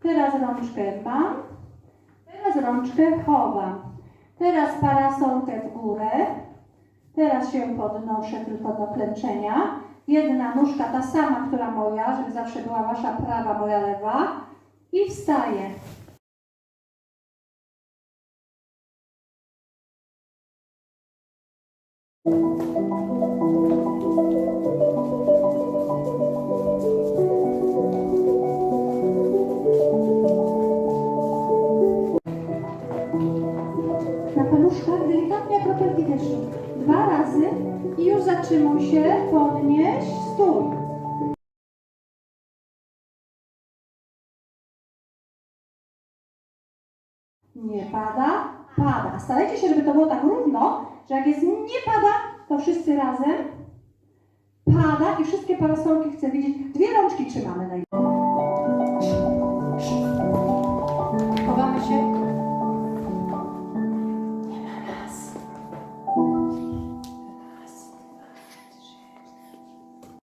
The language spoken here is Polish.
Teraz rączkę mam. Teraz rączkę chowam. Teraz parasolkę w górę. Teraz się podnoszę tylko do klęczenia. Jedna nóżka ta sama, która moja, żeby zawsze była wasza prawa, moja lewa. I wstaję. Na paluszkach delikatnie kropelki deszczu. Dwa razy i już zatrzymuj się, podnieś, stój. Nie pada, pada. Starajcie się, żeby to było tak równo, że jak jest nie pada, to wszyscy razem pada i wszystkie parasolki chcę widzieć. Dwie rączki trzymamy na